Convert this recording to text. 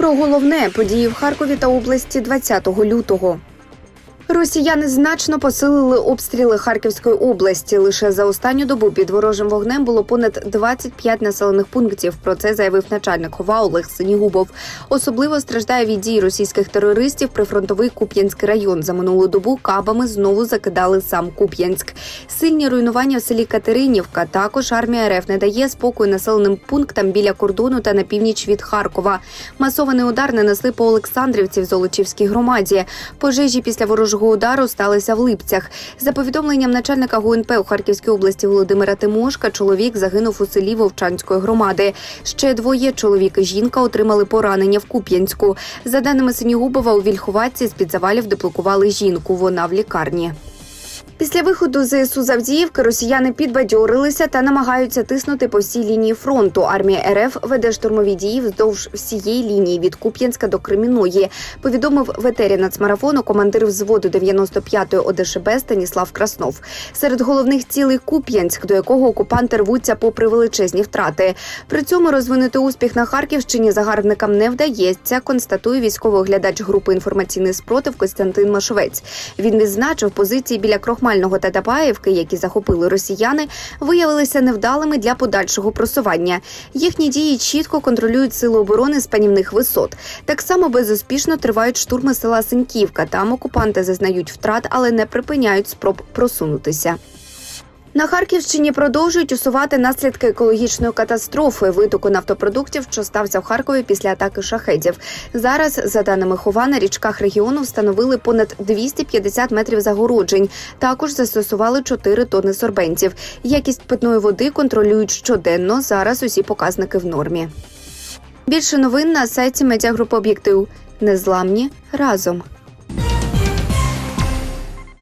Про головне події в Харкові та області 20 лютого. Росіяни значно посилили обстріли Харківської області. Лише за останню добу під ворожим вогнем було понад 25 населених пунктів. Про це заявив начальник ХОВА Олег Синігубов. Особливо страждає від дій російських терористів прифронтовий Куп'янський район. За минулу добу кабами знову закидали сам Куп'янськ. Сильні руйнування в селі Катеринівка. Також армія РФ не дає спокою населеним пунктам біля кордону та на північ від Харкова. Масований удар нанесли по Олександрівці в Золочівській громаді. Пожежі після ворожого удару сталися в Липцях. За повідомленням начальника ГУНП у Харківській області Володимира Тимошка, чоловік загинув у селі Вовчанської громади. Ще двоє чоловік і жінка отримали поранення в Куп'янську. За даними Синігубова, у Вільховатці з під завалів деблокували жінку. Вона в лікарні. Після виходу ЗСУ з Авдіївки росіяни підбадьорилися та намагаються тиснути по всій лінії фронту. Армія РФ веде штурмові дії вздовж всієї лінії від Куп'янська до Креміної. Повідомив ветері нацмарафону командир взводу 95-ї ОДШБ Станіслав Краснов. Серед головних цілей Куп'янськ, до якого окупанти рвуться попри величезні втрати. При цьому розвинути успіх на Харківщині загарбникам не вдається. Констатує військовий оглядач групи інформаційний спротив Костянтин Машовець. Він відзначив позиції біля Крохмального та Тапаєвки, які захопили росіяни, виявилися невдалими для подальшого просування. Їхні дії чітко контролюють сили оборони з панівних висот. Так само безуспішно тривають штурми села Синьківка. Там окупанти зазнають втрат, але не припиняють спроб просунутися. На Харківщині продовжують усувати наслідки екологічної катастрофи витоку нафтопродуктів, що стався в Харкові після атаки шахедів. Зараз, за даними Хова, на річках регіону встановили понад 250 метрів загороджень. Також застосували 4 тонни сорбентів. Якість питної води контролюють щоденно. Зараз усі показники в нормі. Більше новин на сайті медіагрупи Об'єктив. Незламні разом.